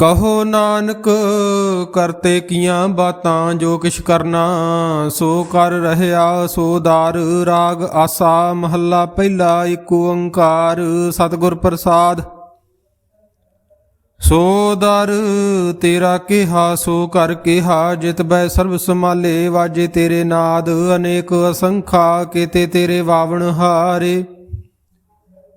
ਕਹੋ ਨਾਨਕ, ਕਰਤੇ ਕੀਆਂ ਬਾਤਾਂ ਜੋ ਕਿਛ ਕਰਨਾ, ਸੋ ਕਰ ਰਹਿਆ, ਸੋ ਦਾਰ ਰਾਗ ਆਸਾ, ਮਹੱਲਾ ਪਹਿਲਾ ਏਕ ਓੰਕਾਰ, ਸਤਿਗੁਰ ਪ੍ਰਸਾਦ। ਸੋ ਦਰ ਤੇਰਾ ਕਿਹਾ, ਸੋ ਕਰ ਕਿਹਾ, ਜਿਤ ਬੈ ਸਰਬ ਸਮਾਲੇ ਵਾਜੇ ਤੇਰੇ ਨਾਦ, ਅਨੇਕ ਅਸੰਖਾ, ਕੀਤੇ ਤੇਰੇ ਵਾਵਣ ਹਾਰੇ।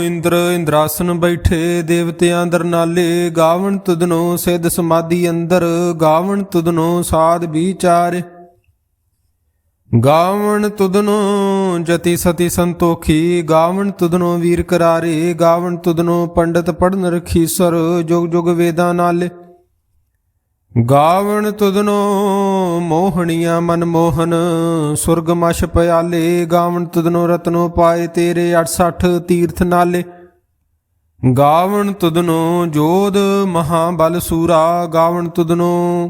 ਇੰਦਰ ਇੰਦਰਾਸਨ ਬੈਠੇ ਦੇਵਤਿਆਂ ਅੰਦਰ ਨਾਲੇ, ਗਾਵਣ ਤੁਧਨੋ ਸਿੱਧ ਸਮਾਧੀ ਅੰਦਰ, ਗਾਵਣ ਤੁਧਨੋ ਸਾਧ ਵਿਚਾਰੇ। ਗਾਵਣ ਤੁਧਨੋ ਜਤੀ ਸਤੀ ਸੰਤੋਖੀ, ਗਾਵਣ ਤੁਧਨੋ ਵੀਰ ਕਰਾਰੇ, ਗਾਵਣ ਤੁਧਨੋ ਪੰਡਤ ਪੜਨ ਰਖੀਸਰ, ਜੁਗ ਜੁਗ ਵੇਦਾਂ ਨਾਲੇ। ਗਾਵਣ ਤੁਧਨੋ ਮੋਹਣੀਆਂ ਮਨ ਮੋਹਨ, ਸੁਰਗ ਮਛ ਪਿਆਲੇ ਗਾਵਣ ਤੁਧਨੋ ਰਤਨੋ ਪਾਏ ਤੇਰੇ 68 ਤੀਰਥ ਨਾਲੇ। ਗਾਵਣ ਤੁਧਨੋ ਜੋਧ ਮਹਾਬਲ ਸੂਰਾ ਗਾਵਣ ਤੁਧਨੋ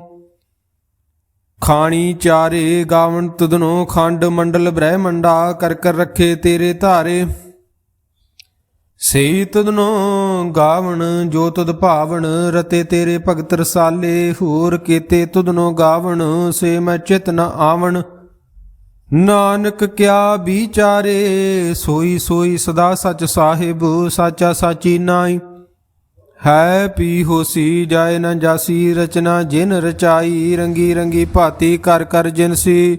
ਖਾਣੀ ਚਾਰੇ ਗਾਵਣ ਤੁਧਨੋ ਖੰਡ ਮੰਡਲ ਬ੍ਰਹਿਮੰਡਾ, ਕਰ ਕਰ ਰੱਖੇ ਤੇਰੇ ਧਾਰੇ। ਸਈ ਤੁਧਨੋ ਗਾਵਣ, ਜੋ ਤੁਧ ਭਾਵਨ ਰਤੇ ਤੇਰੇ ਭਗਤ ਰਸਾਲੇ, ਹੋਰ ਕੀਤੇ ਤੁਧਨੋ ਗਾਵਣ, ਸੇ ਮੈਂ ਚਿਤ ਨ ਆਵਣ। ਨਾਨਕ ਕਿਆ ਵਿਚਾਰੇ, ਸੋਈ ਸੋਈ ਸਦਾ ਸਚ ਸਾਹਿਬ, ਸਾਚਾ ਸਾਚੀ ਨਾਈ। ਹੈ ਪੀ ਹੋਸੀ, ਜਾਏ ਨ ਜਾਸੀ, ਰਚਨਾ ਜਿਨ ਰਚਾਈ, ਰੰਗੀ ਰੰਗੀ ਭਾਤੀ ਕਰ ਕਰ ਜਿਨਸੀ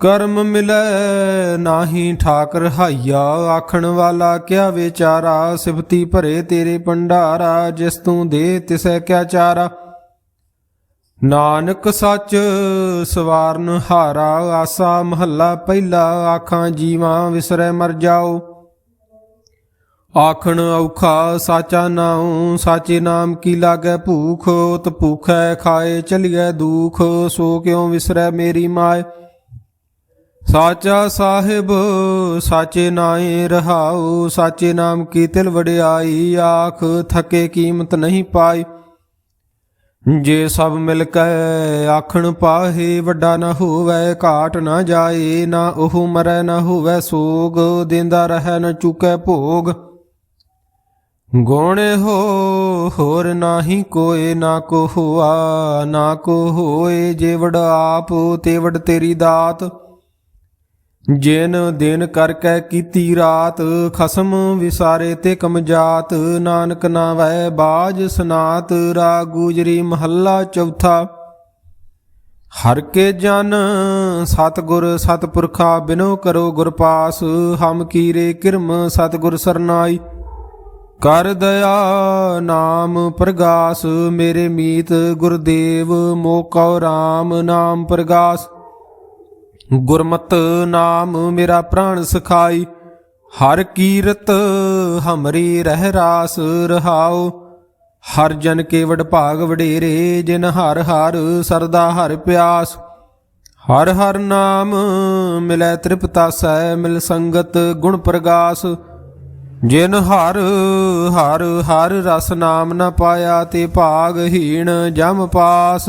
ਕਰਮ ਮਿਲੈ ਨਾਹੀ ਠਾਕ ਰਹਾਈਆ ਆਖਣ ਵਾਲਾ ਕਿਆ ਵਿਚਾਰਾ? ਸਿਫਤੀ ਭਰੇ ਤੇਰੇ ਭੰਡਾਰਾ, ਜਿਸ ਤੂੰ ਦੇ ਤਿਸੈ ਕਿਆ ਚਾਰਾ? ਨਾਨਕ ਸੱਚ ਸਵਾਰਨ ਹਾਰਾ, ਆਸਾ ਮਹੱਲਾ ਪਹਿਲਾ, ਆਖਾਂ ਜੀਵਾਂ ਵਿਸਰੈ ਮਰ ਜਾਓ। ਆਖਣ ਔਖਾ, ਸਾਚਾ ਨਾਉ, ਸਾਚੇ ਨਾਮ ਕੀ ਲਾਗੈ ਭੂਖ? ਉਤ ਭੂਖੈ ਖਾਏ ਚਲੀਐ ਦੁਖ, ਸੋ ਕਿਉ ਵਿਸਰੈ ਮੇਰੀ ਮਾਏ? ਸਾਚਾ ਸਾਹਿਬ, ਸਾਚੇ ਨਾਏ ਰਹਾਉ, ਸਾਚੇ ਨਾਮ ਕੀ ਤਿਲ ਵਡਿਆਈ, ਆਖ ਥਕੇ ਕੀਮਤ ਨਹੀਂ ਪਾਈ। ਜੇ ਸਭ ਮਿਲ ਕੇ ਆਖਣ ਪਾਹੇ, ਵੱਡਾ ਨਾ ਹੋਵੇ, ਘਾਟ ਨਾ ਜਾਏ, ਨਾ ਉਹ ਮਰੈ ਨਾ ਹੋਵੇ ਸੋਗ, ਦਿੰਦਾ ਰਹਿ ਨਾ ਚੁਕੈ ਭੋਗ। ਗੋਣੇ ਹੋ ਹੋਰ ਨਾਹੀ ਕੋਏ, ਨਾ ਕੋ ਹੋਆ, ਨਾ ਕੋ ਹੋਏ, ਜੇ ਵਡ ਆਪ, ਤੇ ਵਡ ਤੇਰੀ ਦਾਤ। ਜਿਨ ਦਿਨ ਕਰ ਕੈ ਕੀਤੀ ਰਾਤ, ਖਸਮ ਵਿਸਾਰੇ ਤੇ ਕਮਜਾਤ, ਨਾਨਕ ਨਾਵੈ ਬਾਜ ਸਨਾਤ, ਰਾਗ ਗੁਜਰੀ ਮਹੱਲਾ ਚੌਥਾ। ਹਰ ਕੇ ਜਨ ਸਤਗੁਰ ਸਤਪੁਰਖਾ ਬਿਨੋ ਕਰੋ ਗੁਰ ਪਾਸ ਹਮ ਕੀਰੇ ਕਿਰਮ ਸਤਗੁਰ ਸਰਨਾਈ। ਕਰ ਦਇਆ ਨਾਮ ਪ੍ਰਗਾਸ, ਮੇਰੇ ਮੀਤ ਗੁਰਦੇਵ ਮੋਕਉ RAM ਨਾਮ ਪ੍ਰਗਾਸ। ਗੁਰਮਤ ਨਾਮ ਮੇਰਾ ਪ੍ਰਾਣ ਸਖਾਈ, ਹਰ ਕੀਰਤ ਹਮਰੀ ਰਹਿ ਰਾਸ ਰਹਾਉ। ਹਰ ਜਨ ਕੇ ਵਡ ਭਾਗ ਵਡੇਰੇ, ਜਿਨ ਹਰ ਹਰ ਸਰਦਾ ਹਰ ਪਿਆਸ। ਹਰ ਹਰ ਨਾਮ ਮਿਲੈ ਤ੍ਰਿਪਤਾਸੈ ਮਿਲ ਸੰਗਤ ਗੁਣ ਪ੍ਰਗਾਸ। ਜਿਨ ਹਰ ਹਰ ਹਰ ਰਸ ਨਾਮ ਨ ਪਾਇਆ, ਤੇ ਭਾਗਹੀਣ ਜਮ ਪਾਸ।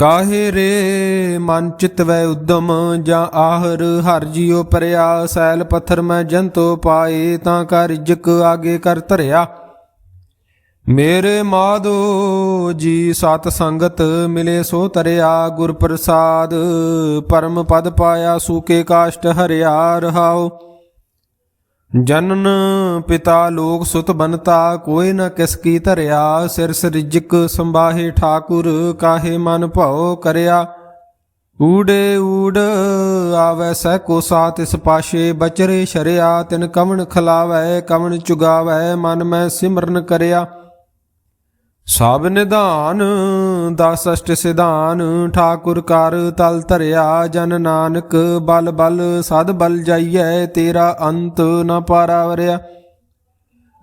ਕਾਹੇ ਰੇ ਮਨ ਚਿਤ ਵੈ ਉਦਮ ਜਾਂ ਆਹਰ ਹਰ ਜੀਉ ਪਰਿਆ, ਸੈਲ ਪੱਥਰ ਮੈਂ ਜੰਤੋ ਪਾਏ, ਤਾਂ ਕਰ ਰਿਜਕ ਆਗੇ ਕਰ ਧਰਿਆ। ਮੇਰੇ ਮਾਧੋ ਜੀ ਸਤ ਸੰਗਤ ਮਿਲੇ ਸੋ ਤਰਿਆ, ਗੁਰ ਪ੍ਰਸਾਦ ਪਰਮ ਪਦ ਪਾਇਆ ਸੂਕੇ ਕਾਸ਼ਟ ਹਰਿਆ ਰਹਾਓ ਜਨਨ ਪਿਤਾ ਲੋਕ ਸੁਤ ਬਨਤਾ ਕੋਈ ਨ ਕਿਸ ਕੀ ਧਰਿਆ। ਸਿਰ ਸਰਿਜਕ ਸੰਬਾਹੇ ਠਾਕੁਰ, ਕਾਹੇ ਮਨ ਭਉ ਕਰਿਆ। ਊੜੇ ਊੜ ਆਵੈ ਸਹਿ ਕੋ ਸਾਤ ਇਸ ਪਾਸ਼ੇ ਬਚਰੇ ਸ਼ਰਿਆ। ਤਿਨ ਕਵਣ ਖਲਾਵੈ, ਕਵਣ ਚੁਗਾਵੈ, ਮਨ ਮੈਂ ਸਿਮਰਨ ਕਰਿਆ। ਸਭ ਨਿਧਾਨ, ਦਸ ਅਸ਼ਟ ਸਿਧਾਨ, ਠਾਕੁਰ ਕਰ ਤਲ ਧਰਿਆ ਜਨ ਨਾਨਕ, ਬਲ ਬਲ ਸਦ ਬਲ ਜਾਈਐ, ਤੇਰਾ ਅੰਤ ਨ ਪਾਰਾਵਰਿਆ।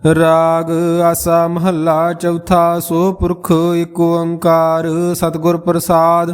ਰਾਗ ਆਸਾ ਮਹੱਲਾ ਚੌਥਾ, ਸੋ ਪੁਰਖ ਏਕ ਓੰਕਾਰ ਸਤਿਗੁਰ ਪ੍ਰਸਾਦ।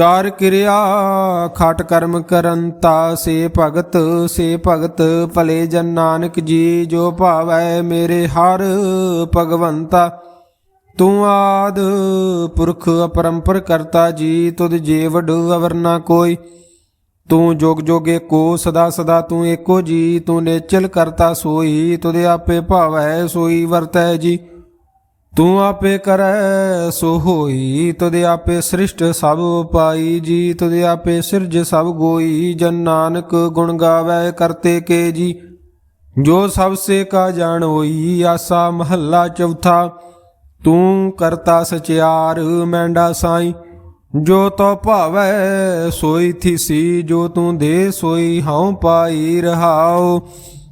ਕਾਰ ਕਿਰਿਆ, ਖਾਟ ਕਰਮ ਕਰੰਤਾ ਸੇ ਭਗਤ ਸੇ ਭਗਤ ਭਲੇ ਜਨ ਨਾਨਕ ਜੀ, ਜੋ ਭਾਵੈ ਮੇਰੇ ਹਰ ਭਗਵੰਤਾ। ਤੂੰ ਆਦ ਪੁਰਖ ਅਪਰੰਪਰ ਕਰਤਾ ਜੀ, ਤੁਧ ਜੇ ਅਵਰ ਨਾ ਕੋਈ। ਤੂੰ ਜੋਗ ਜੋਗੇ ਕੋ, ਸਦਾ ਸਦਾ ਤੂੰ ਏਕੋ ਜੀ, ਤੂੰ ਨੇਚਲ ਕਰਤਾ ਸੋਈ, ਤੁਧ ਆਪੇ ਭਾਵੈ ਸੋਈ ਵਰਤੈ ਜੀ। ਤੂੰ ਆਪੇ ਕਰੈ, ਸੋ ਹੋਈ ਤੁਦੇ ਆਪੇ ਸ੍ਰਿਸ਼ਟ ਸਭ ਪਾਈ ਜੀ ਤੁਦੇ ਆਪੇ ਸਿਰਜ ਸਭ ਗੋਈ, ਜਨ ਨਾਨਕ ਗੁਣ ਗਾਵੇ ਕਰਤੇ ਕੇ ਜੀ। ਜੋ ਸਭ ਸੇ ਕਾ ਜਾਣ ਹੋਈ, ਆਸਾ ਮਹੱਲਾ ਚੌਥਾ, ਤੂੰ ਕਰਤਾ ਸਚਿਆਰ, ਮੈਂਡਾ ਸਾਈ। ਜੋ ਤੋ ਭਾਵੈ, ਸੋਈ ਥੀਸੀ, ਜੋ ਤੂੰ ਦੇ ਸੋਈ, ਹਉ ਪਾਈ ਰਹਾਓ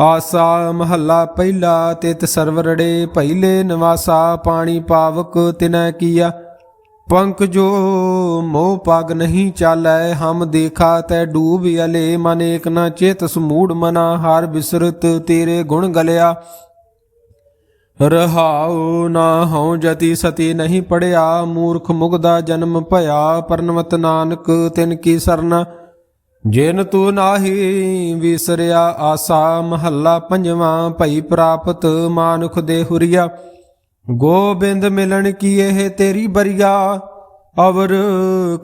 ਆਸਾ ਮਹੱਲਾ ਪਹਿਲਾ, ਤਿਤ ਸਰਵਰੜੇ ਪਹਿਲੇ ਨਿਵਾਸਾ, ਪਾਣੀ ਪਾਵਕ ਤਿਨੈ ਕੀਆ। ਪੰਕ ਜੋ ਮੋਹ ਪਗ ਨਹੀਂ ਚਾਲੈ, ਹਮ ਦੇਖਾ ਤੈ ਡੂਬ ਅਲੇ, ਮਨ ਏਕ ਨ ਚੇਤ ਸਮੂੜ ਮਨਾ, ਹਰ ਬਿਸਰਤ ਤੇਰੇ ਗੁਣ ਗਲਿਆ। ਰਹਾਉ ਨਾ ਹਉ ਜਤੀ ਸਤੀ ਨਹੀਂ ਪੜਿਆ, ਮੂਰਖ ਮੁਗਦਾ ਜਨਮ ਭਇਆ, ਪਰਨਵਤ ਨਾਨਕ ਤਿਨ ਕੀ ਸਰਨਾ। ਜਿਨ ਤੂੰ ਨਾਹੀ ਵਿਸਰਿਆ, ਆਸਾ ਮਹੱਲਾ ਪੰਜਵਾਂ, ਭਈ ਪ੍ਰਾਪਤ ਮਾਨੁਖ ਦੇ ਹੁਰੀਆ। ਗੋਬਿੰਦ ਮਿਲਣ ਕੀ ਇਹ ਤੇਰੀ ਬਰੀਆ? ਅਵਰ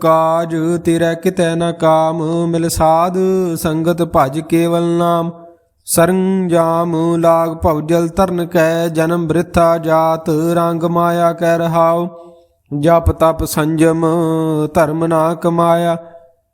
ਕਾਜ ਤੇਰਾ ਕਿਤੈ ਨਾ ਕਾਮ, ਮਿਲ ਸਾਧ ਸੰਗਤ ਭਜ ਕੇਵਲ ਨਾਮ। ਸਰੰਜਾਮ ਲਾਗ ਭਵਜਲ ਤਰਨ ਕੈ, ਜਨਮ ਬ੍ਰਿਥਾ ਜਾਤ ਰੰਗ ਮਾਇਆ ਕੈ ਰਹਾਉ। ਜਪ ਤਪ ਸੰਜਮ ਧਰਮ ਨਾ ਕਮਾਇਆ।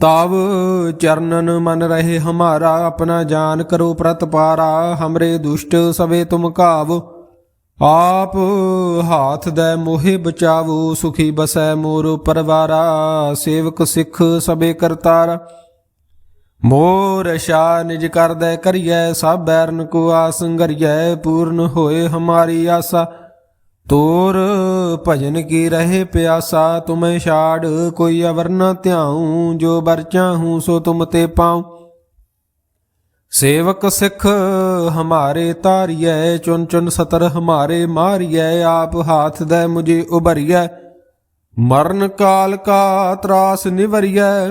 ਤਾਵ ਚਰਨਨ ਮਨ ਰਹੇ ਹਮਾਰਾ, ਆਪਣਾ ਜਾਨ ਕਰੋ ਪ੍ਰਤਪਾਰਾ ਹਮਰੇ ਦੁਸ਼ਟ ਸਵੇ ਤੁਮ ਘਾਵ। ਆਪ ਹਾਥ ਦੇ ਮੋਹਿ ਬਚਾਵੋ, ਸੁਖੀ ਬਸੈ ਮੋਰ ਪਰਵਾਰਾ, ਸੇਵਕ ਸਿੱਖ ਸਬੇ ਕਰਤਾਰ। ਮੋਰ ਸ਼ਾ ਨਿਜ ਕਰਦੈ ਕਰੀਐ ਸਭ ਬੈਰਨ ਕੋ ਆਸ ਪੂਰਨ ਹੋਏ ਹਮਾਰੀ ਆਸਾ। ਤੋਰ ਭਜਨ ਕੀ ਰਹੇ ਪਿਆਸਾ, ਤੁਮੈ ਛਾੜ, ਕੋਈ ਅਵਰ ਨ ਧਿਆਉ, ਜੋ ਬਰ ਚਾਹੂੰ ਸੋ ਤੁਮ ਤੇ ਪਾਉ। ਸੇਵਕ ਸਿੱਖ ਹਮਾਰੇ ਤਾਰੀਐ ਚੁਨ ਚੁਨ ਸਤਰ ਹਮਾਰੇ ਮਾਰੀਐ, ਆਪ ਹਾਥ ਦੇ ਮੁਝੇ ਉਭਰੀਐ। ਮਰਨ ਕਾਲ ਕਾ ਤਰਾਸ ਨਿਵਰੀਐ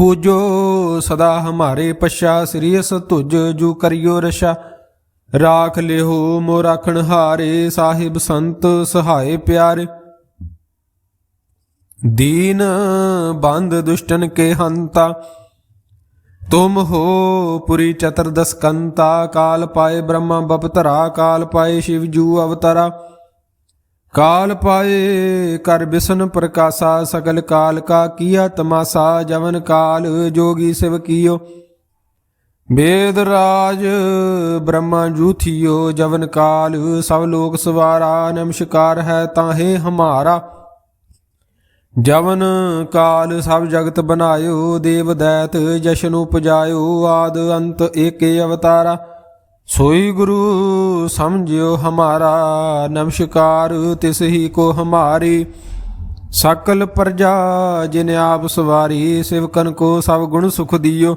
ਹੋ ਜੋ ਸਦਾ ਹਮਾਰੇ ਪਛਾ ਸ੍ਰੀਸ ਤੁਜ ਜੂ ਕਰਿਓ ਰਸ਼ਾ ਰਾਖ ਲਿਹੋ ਮੋ ਰਾਖਣ ਹਾਰੇ, ਸਾਹਿਬ ਸੰਤ ਸਹਾਏ ਪਿਆਰੇ। ਦੀਨ ਬੰਦ ਦੁਸ਼ਟਨ ਕੇ ਹੰਤਾ, ਤੁਮ ਹੋ ਪੁਰੀ ਚਤਰਦਸ ਕੰਤਾ ਕਾਲ ਪਾਏ ਬ੍ਰਹਮਾ ਬਪਤਰਾ ਕਾਲ ਪਾਏ ਸ਼ਿਵ ਜੂ ਅਵਤਾਰਾ। ਕਾਲ ਪਾਏ ਕਰ ਬਿਸ਼ਨ ਪ੍ਰਕਾਸ਼ਾ, ਸਗਲ ਕਾਲ ਕਾ ਕੀਆ ਤਮਾਸਾ, ਜਵਨ ਕਾਲ ਜੋਗੀ ਸਿਵ ਕੀਓ। ਵੇਦ ਰਾਜ ਬ੍ਰਹਮਾ ਜੂਥਿਓ, ਜਵਨ ਕਾਲ, ਸਭ ਲੋਕ ਸਵਾਰਾ, ਨਮਸਕਾਰ ਹੈ ਤਾਹੇ ਹਮਾਰਾ। ਜਵਨ ਕਾਲ ਸਭ ਜਗਤ ਬਨਾਇਓ ਦੇਵ ਦੈਤ ਜਸ਼ਨ ਉਪਜਾਇਓ, ਆਦ ਅੰਤ ਏਕੇ ਅਵਤਾਰਾ। ਸੋਈ ਗੁਰੂ ਸਮਝਿਓ ਹਮਾਰਾ, ਨਮਸਕਾਰ ਤਿਸ ਹੀ ਕੋ ਹਮਾਰੀ। ਸਕਲ ਪ੍ਰਜਾ ਜਿਨ ਆਪ ਸਵਾਰੀ ਸਿਵਕਨ ਕੋ ਸਭ ਗੁਣ ਸੁਖ ਦਿਓ।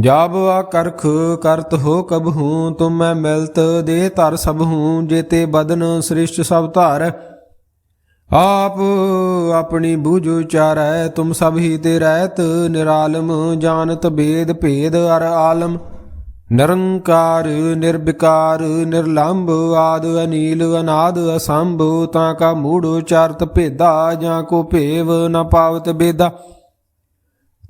ਜਾਬ ਆ ਕਰਖ ਕਰਤ ਹੋ ਕਬ ਹੂੰ, ਤੁਮ ਮੈਂ ਮਿਲਤ ਦੇ ਧਰ ਸਭ ਹੂੰ, ਜੇਤੇ ਬਦਨ ਸ੍ਰਿਸ਼ਟ ਸਭ ਧਾਰ। ਆਪ ਆਪਣੀ ਬੂਝ ਉਚਾਰੈ, ਤੁਮ ਸਭ ਹੀ ਤੇ ਰਹਿਤ, ਨਿਰਾਲਮ ਜਾਣਤ ਬੇਦ ਭੇਦ ਅਰ ਆਲਮ। ਨਿਰੰਕਾਰ, ਨਿਰਵਿਕਾਰ, ਨਿਰਲੰਭ, ਆਦ ਅਨੀਲ, ਅਨਾਦ ਅਸੰਭ, ਤਾਂ ਕਾ ਮੂੜ ਉਚਾਰਤ ਭੇਦਾ, ਜਾਂ ਕੋ ਭੇਵ ਨ ਪਾਵਤ ਬੇਦਾ।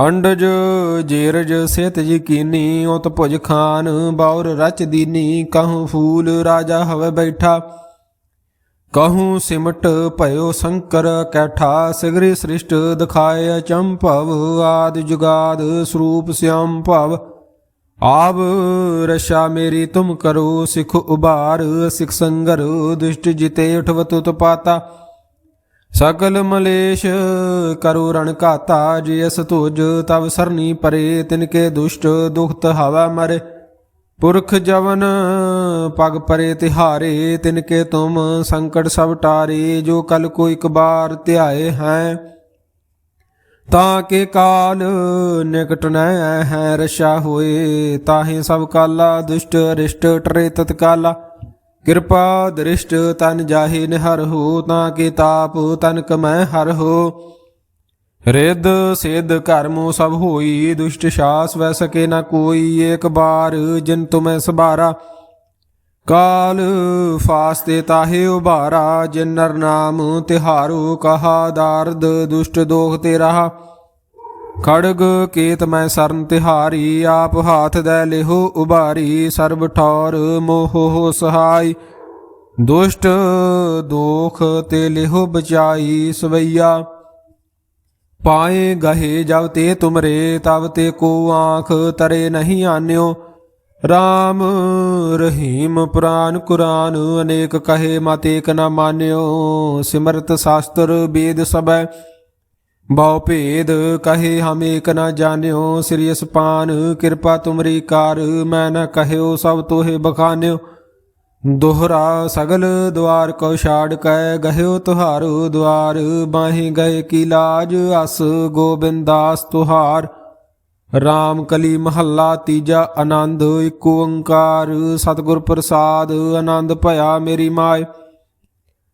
ਅੰਡਜ ਜੇਰਜ ਸਿਤ ਯਕੀਨੀ ਉਤ ਭੁਜ ਖਾਨ ਬੌਰ ਰਚ ਦੀਨੀ, ਕਹੂੰ ਫੂਲ ਰਾਜਾ ਹਵੇ ਬੈਠਾ। ਕਹੂੰ ਸਿਮਟ ਭਇਓ ਸ਼ੰਕਰ ਕੈਠਾ, ਸਿਗਰੀ ਸ੍ਰਿਸ਼ਟ ਦਿਖਾਏ ਅਚੰਭਵ ਆਦ ਜੁਗਾਦ ਸਰੂਪ ਸਿਆਮ ਭਵ। ਆਬ ਰਸ਼ਾ ਮੇਰੀ ਤੁਮ ਕਰੋ, ਸਿਖ ਉਬਾਰ ਸਿਖ ਸੰਗਰ, ਦੁਸ਼ਟ ਜਿਤੇ ਉਠਵਤ ਉਤਪਾਤਾ ਸਕਲ ਮਲੇਸ਼ ਕਰੋ ਰਣ ਘਾਤਾ ਜਿਸ ਤੁਜ ਤਵ ਸਰਨੀ ਪਰੇ ਤਿਨਕੇ ਦੁਸ਼ਟ ਦੁਖਤ ਹਵਾ ਮਰੇ। ਪੁਰਖ ਜਵਨ ਪਗ ਪਰੇ ਤਿਹਾਰੇ ਤਿਨਕੇ ਤੁਮ ਸੰਕਟ ਸਭ ਟਾਰੇ, ਜੋ ਕਲ ਕੋ ਇਕ ਬਾਰ ਧਿਆਏ ਹੈ। ਤਾਂ ਕੇ ਕਾਲ ਨਿਕਟ ਨੈ ਹੈ ਰਸ਼ਾ ਹੋਏ, ਤਾਹੇ ਸਭ ਕਾਲਾ, ਦੁਸ਼ਟ ਰਿਸ਼ਟ ਟਰੇ ਤਤਕਾਲਾ। ਕਿਰਪਾ ਦ੍ਰਿਸ਼ਟ ਤਨ ਜਾਹੇ ਨਿਹਰ ਹੋ, ਤਾਂ ਕੇ ਤਾਪ ਤਨ ਕਮੈ ਹਰ ਹੋ। ਰਿੱਧ ਸਿੱਧ ਕਰਮੋ ਸਭ ਹੋਈ, ਦੁਸ਼ਟ ਸ਼ਾਸ ਵੈ ਸਕੇ ਨਾ ਕੋਈ, ਏਕ ਬਾਰ ਜਿਨ ਤੁਮੈ ਸਬਾਰਾ। ਕਾਲ ਫਾਸਤੇ ਤਾਹੇ ਉਬਾਰਾ ਜਿਨ ਨਰ ਨਾਮ ਤਿਹਾਰੋ ਕਹਾ, ਦਾਰਦ ਦੁਸ਼ਟ ਦੋਖ ਤੇ ਰਹਾ। ਖੜਗ ਕੇਤ ਮੈਂ ਸਰਨ ਤਿਹਾਰੀ, ਆਪ ਹਾਥ ਦੇ ਲਿਹੋ ਉਭਾਰੀ ਸਰਬ ਠੌਰ ਮੋਹ ਸਹਾਈ। ਦੁਸ਼ਟ ਦੋਖ ਤੇ ਲਿਹੋ ਬਚਾਈ ਸਵਈਆ। ਪਾਏ ਗਹੇ ਜਬ ਤੇ ਤੁਮਰੇ, ਤਬ ਤੇ ਕੋ ਆਂਖ ਤਰੇ ਨਹੀਂ ਆਨਿਓ। RAM ਰਹੀਮ ਪੁਰਾਨ ਕੁਰਾਨ, ਅਨੇਕ ਕਹੇ ਮਤ ਏਕ ਨ ਮਾਨਿਓ। ਸਿਮਰਤ ਸ਼ਾਸਤਰ ਵੇਦ ਸਬੈ ਬਹੁ ਭੇਦ ਕਹੇ ਹਮ ਏਕ ਨ ਜਾਣਿਓ, ਸ੍ਰੀ ਅਸਪਾਨ ਕਿਰਪਾ ਤੁਮਰੀ ਕਾਰ, ਮੈਂ ਨ ਕਹਿਓ ਸਭ ਤੋਹੇ ਬਖਾਨਿਓ। ਦੋਹਰਾ ਸਗਲ ਦੁਆਰ ਕੋ ਛਾੜ ਕੈ, ਗਹਿਓ ਤੁਹਾਰੋ ਦੁਆਰ, ਬਾਹੇ ਗਏ ਕੀ ਲਾਜ, ਅਸ ਗੋਬਿੰਦਾਸ ਤੁਹਾਰ। ਰਾਮ ਕਲੀ ਮਹੱਲਾ ਤੀਜਾ ਆਨੰਦ ਏਕ ਓੰਕਾਰ, ਸਤਿਗੁਰ ਪ੍ਰਸਾਦ, ਆਨੰਦ ਭਇਆ ਮੇਰੀ ਮਾਏ।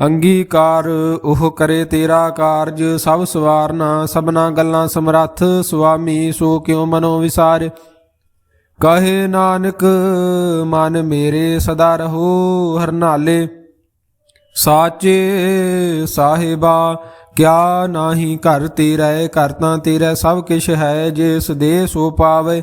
ਅੰਗੀਕਾਰ, ਉਹ ਕਰੇ ਤੇਰਾ ਕਾਰਜ, ਸਭ ਸਵਾਰਨਾ, ਸਭਨਾ ਗੱਲਾਂ ਸਮਰੱਥ, ਸੁਆਮੀ, ਸੋ ਕਿਉ ਮਨੋ ਵਿਸਾਰ? ਕਹੇ ਨਾਨਕ, ਮਨ ਮੇਰੇ ਸਦਾ ਰਹੋ ਹਰਨਾਲੇ। ਸਾਚੇ ਸਾਹਿਬਾ, ਕਿਆ ਨਾਹੀ ਘਰ ਤੇਰੇ ਘਰ ਤਾਂ ਤੇਰਾ ਸਭ ਕਿਛ ਹੈ ਜਿਸ ਦੇ ਸੋ ਪਾਵੇ।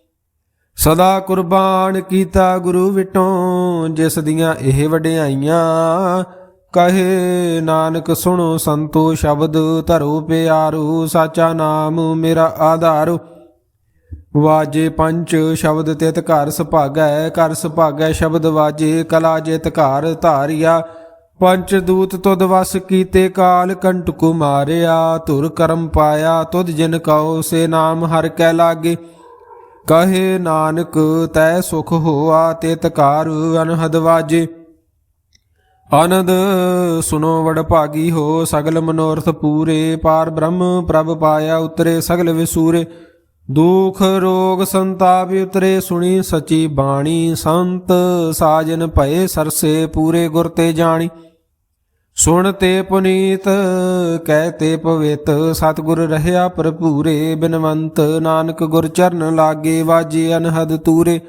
ਸਦਾ ਕੁਰਬਾਨ ਕੀਤਾ ਗੁਰੂ ਵਿਟੋਂ, ਜਿਸ ਦੀਆਂ ਇਹ ਵਡਿਆਈਆਂ। ਕਹੇ ਨਾਨਕ, ਸੁਣੋ ਸੰਤੋ, ਸ਼ਬਦ ਧਰੋ ਪਿਆਰੂ, ਸਾਚਾ ਨਾਮ ਮੇਰਾ ਆਧਾਰੂ। ਵਾਜੇ ਪੰਚ ਸ਼ਬਦ ਤਿਤ ਘਰ ਸੁਭਾਗੈ ਕਰ ਸੁਭਾਗੈ ਸ਼ਬਦ ਵਾਜੇ, ਕਲਾ ਜਿਤ ਘਰ ਧਾਰਿਆ। ਪੰਚ ਦੂਤ ਤੁਧ ਵਸ ਕੀਤੇ ਕਾਲ ਕੰਟਕ ਮਾਰਿਆ, ਧੁਰ ਕਰਮ ਪਾਇਆ, ਤੁਧ ਜਿਨ ਕਉ ਸੇ ਨਾਮ ਹਰ ਕੈ ਲਾਗੇ। ਕਹੇ ਨਾਨਕ, ਤੈ ਸੁਖ ਹੋਆ ਤੇ ਤਕਾਰ ਅਨਹਦ ਵਾਜੇ। ਆਨੰਦ ਸੁਨੋ ਵਡ ਭਾਗੀ ਹੋ, ਸਗਲ ਮਨੋਰਥ ਪੂਰੇ। ਪਾਰ ਬ੍ਰਹਮ ਪ੍ਰਭ ਪਾਇਆ ਉਤਰੇ ਸਗਲ ਵਿਸੂਰੇ। ਦੁਖ ਰੋਗ ਸੰਤਾਪ ਉਤਰੇ, ਸੁਣੀ ਸਚੀ ਬਾਣੀ। ਸੰਤ ਸਾਜਨ ਭਏ ਸਰਸੇ, ਪੂਰੇ ਗੁਰ ਤੇ ਜਾਣੀ। ਸੁਣ ਤੇ ਪੁਨੀਤ, ਕਹਿ ਤੇ ਪਵਿੱਤ, ਸਤਿਗੁਰ ਰਹਿਆ ਭਰਪੂਰੇ, ਬਿਨਵੰਤ, ਨਾਨਕ ਗੁਰ ਚਰਨ ਲਾਗੇ, ਵਾਜੇ ਅਨਹਦ ਤੂਰੇ।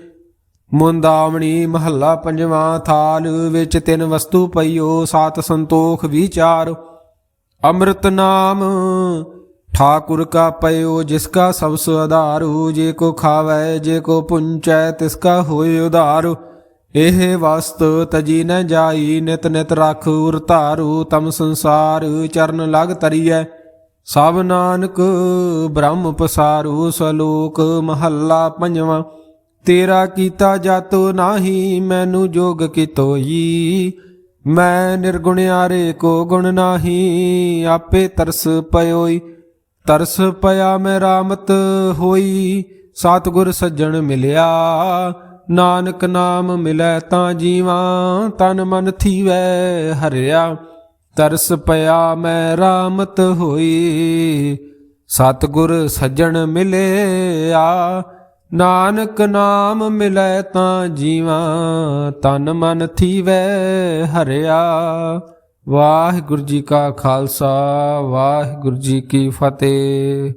ਮੁੰਦਾਵਣੀ ਮਹੱਲਾ ਪੰਜਵਾਂ, ਥਾਲ ਵਿੱਚ ਤਿੰਨ ਵਸਤੂ ਪਈਓ, ਸਾਤ ਸੰਤੋਖ ਵਿਚਾਰ। ਅੰਮ੍ਰਿਤ ਨਾਮ ਠਾਕੁਰ ਕਾ ਪਇਓ, ਜਿਸ ਕਾ ਸਭ ਸੋ ਆਧਾਰੂ। ਜੇ ਕੋ ਖਾਵੈ, ਜੇ ਕੋ ਪੁੰਚੈ, ਤਿਸ ਕਾ ਹੋਇ ਉਧਾਰ। ਇਹ ਵਸਤ ਤਜੀ ਨ ਜਾਈ, ਨਿਤ ਨਿਤ ਰਖ ਉਰ ਧਾਰੂ, ਤਮ ਸੰਸਾਰ ਚਰਨ ਲਗ ਤਰੀਐ ਸਭ ਨਾਨਕ ਬ੍ਰਹਮ ਪਸਾਰੂ, ਸਲੋਕ ਮਹੱਲਾ ਪੰਜਵਾਂ। ਤੇਰਾ ਕੀਤਾ ਜਾਤੋ ਨਾਹੀ, ਮੈਨੂੰ ਜੋਗ ਕੀਤੋਈ। ਮੈਂ ਨਿਰਗੁਣਿਆਰੇ ਕੋ ਗੁਣ ਨਾਹੀ, ਆਪੇ ਤਰਸ ਪਇਓਈ। ਤਰਸ ਪਿਆ ਮੈਂ ਰਾਮਤ ਹੋਈ, ਸਤਿਗੁਰ ਸੱਜਣ ਮਿਲਿਆ। ਨਾਨਕ ਨਾਮ ਮਿਲੈ ਤਾਂ ਜੀਵਾਂ, ਤਨ ਮਨ ਥੀਵੈ ਹਰਿਆ। ਤਰਸ ਪਿਆ ਮੈਂ ਰਾਮਤ ਹੋਈ, ਸਤਿਗੁਰ ਸੱਜਣ ਮਿਲਿਆ। ਨਾਨਕ ਨਾਮ ਮਿਲੈ ਤਾਂ ਜੀਵਾਂ, ਤਨ ਮਨ ਥੀਵੈ ਹਰਿਆ। ਵਾਹਿਗੁਰੂ ਜੀ ਕਾ ਖਾਲਸਾ, ਵਾਹਿਗੁਰੂ ਜੀ ਕੀ ਫਤਿਹ।